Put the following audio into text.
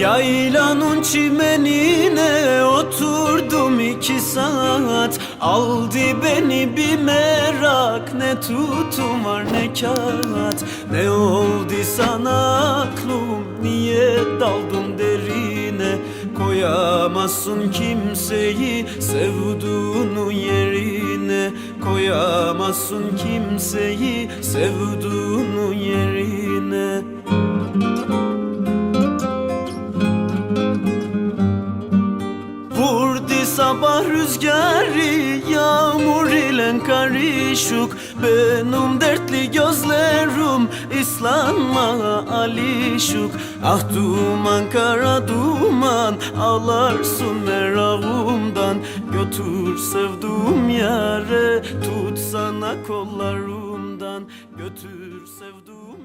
Yaylanın çimenine oturdum iki saat. Aldı beni bir merak Ne tutum var ne kağıt. Ne oldu sana aklım Niye daldın derine? Koyamazsın kimseyi Sevduğunu yerine. Koyamazsın kimseyi Sevduğunu yerine sabah rüzgarı Yağmur ile karışık. Benim dertli gözlerim İslanma alişuk Ah duman kara duman Ağlarsın merakımdan Götür sevduğum yare Tut sana kollarımdan. Götür sevduğum